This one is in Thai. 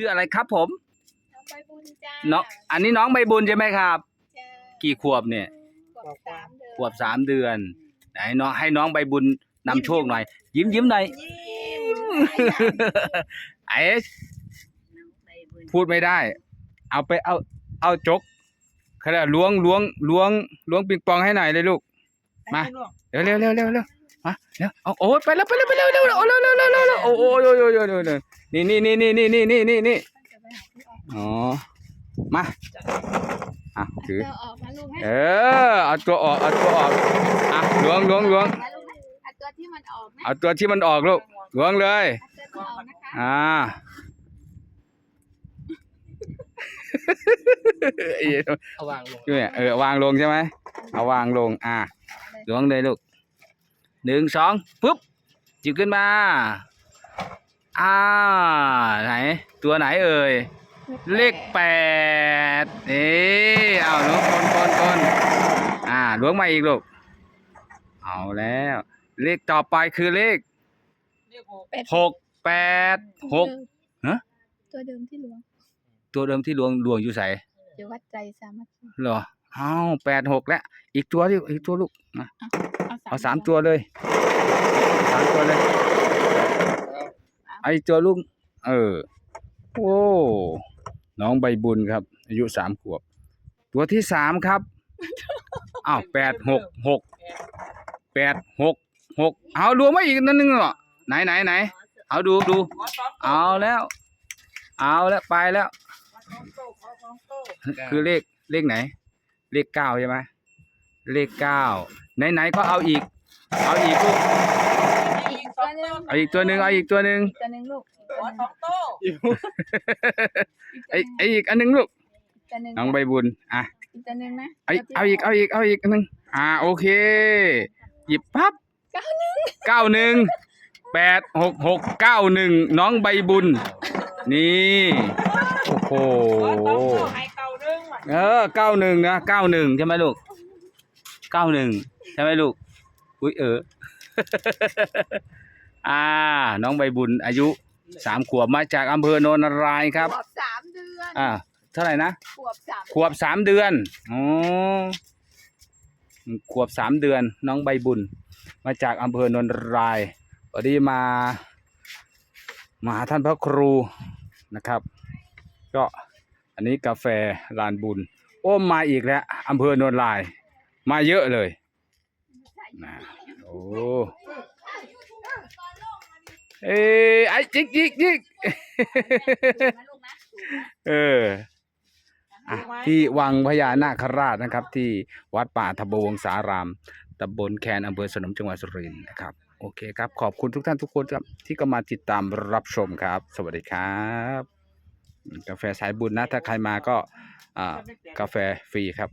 ชื่ออะไรครับผม น้องใบบุญจ้าน้องอันนี้น้องใบบุญใช่ไหมครับ จ้ากี่ขวบเนี่ย ขวบสามเดือนขวบสามเดือนไหนน้องให้น้องใบบุญนำโชคหน่อย ยิ้มยิ้มหน่อยยิ้มไอ้พูดไม่ได้ เอาไปเอาเอาจกเขาเรียกล้วงล้วงล้วงล้วงปิงปองให้หน่อยเลยลูก มา เร็วเร็วเร็วเร็วเร็ว มาเร็วเอาโอ้ไปแล้วไปแล้วไปแล้วเร็วเร็วเร็วเร็วเร็วเร็วเร็วโอ้โอ้ยโอ้ยโอ้ยโอ้ยโอ้ยนี่นี่นี่นี่นี่นี่นี่นี่นี่อ๋อมาอะถือเออกมาลูกให้เออเอาตัวออกเอาตัวออกอะล้วงล้วงล้วงมาลูกให้เอาตัวที่มันออกนะเอาตัวที่มันออกลูกล้วงเลยเอาตัวที่ออกนะคะอ่าเอ้ยเอาวางลงเนี่ยเออวางลงใช่ไหมเอาวางลงอ่าล้วงเลยลูก หนึ่งสองปุ๊บจิบขึ้นมาอ่าไหน ตัวไหนเอ่ย เลขแปดเอ๊เอาน้องคนคนคนอ่าล้วงมาอีกลูก เอาแล้ว เลขต่อไปคือเลขเป็ดหกแปดหกฮะตัวเดิมที่หลวง ตัวเดิมที่ลวงลวงอยู่ใส่อยู่วัดใจสามัคคีเหรอเอาแปดหกแล้ว อีกตัวดิอีกตัวลูกนะ เอาสามตัวเลยสามตัวเลยไอาอีกตัวลูกเออโอ้น้องใบบุญครับ อายุสามขวบ ตัวที่สามครับอ้าวแปดหกหกแปดหกหกเอารวมมาอีกนั่นนึงเหรอไหนไหนไหนเอาดูดูเอาแล้ว เอาแล้วไปแล้ว คือเลขเลขไหน เลขเก้าใช่ไหมเลขเก้า ไหนไหนๆก็เอาอีก เอาอีกลูกอีกตัวหนึงเอาอีกตัวหนึ่งเอาอีกตัวหนึ่งอีกตัวหนึงลูกหัวสองโต๊ะไอไออีกอันหนึ่งลูกอีกตัวหนึงน้องใบบุญอะอีกตัวหนึงนะเอาอีกเอาอีกเอาอีกเอาอีกอันหนึ่งอ่าโอเค หยิบปั๊บเก้าหนึ่งเก้าหนึ่งแปดหกหกเก้าหนึ่งน้องใบบุญ นี่โอ้โหหัวสองโต๊ะให้เก่าหนึ่งว่ะ เออเก้าหนึ่งนะเก้าหนึ่งใช่ไหมลูกเก้าหนึ่ง ใช่ไหมลูก อุ้ยเออ อ่า น้องใบบุญอายุสามขวบมาจากอำเภอโนนนารายณ์ครับ ขวบสามเดือนอ่า เท่าไหร่นะ ขวบสามขวบสามเดือน อ๋อ ขวบสามเดือน น้องใบบุญ มาจากอำเภอโนนรายวันนี้มา มาหาท่านพระครูนะครับ ก็อันนี้กาแฟลานบุญ โอ้มาอีกแล้วอำเภอโนนราย มาเยอะเลย นะโอ้เอ้ยไอ้จิกจิกจิกเอออะที่วังพญานาคราชนะครับ ที่วัดป่าทบวงสารามตำบลแคนอำเภอสนมจังหวัดสุรินทร์นะครับ โอเคครับ ขอบคุณทุกท่านทุกคนครับที่ก็มาติดตามรับชมครับ สวัสดีครับอืมกาแฟสายบุญนะ ถ้าใครมาก็อ่ากาแฟฟรีครับ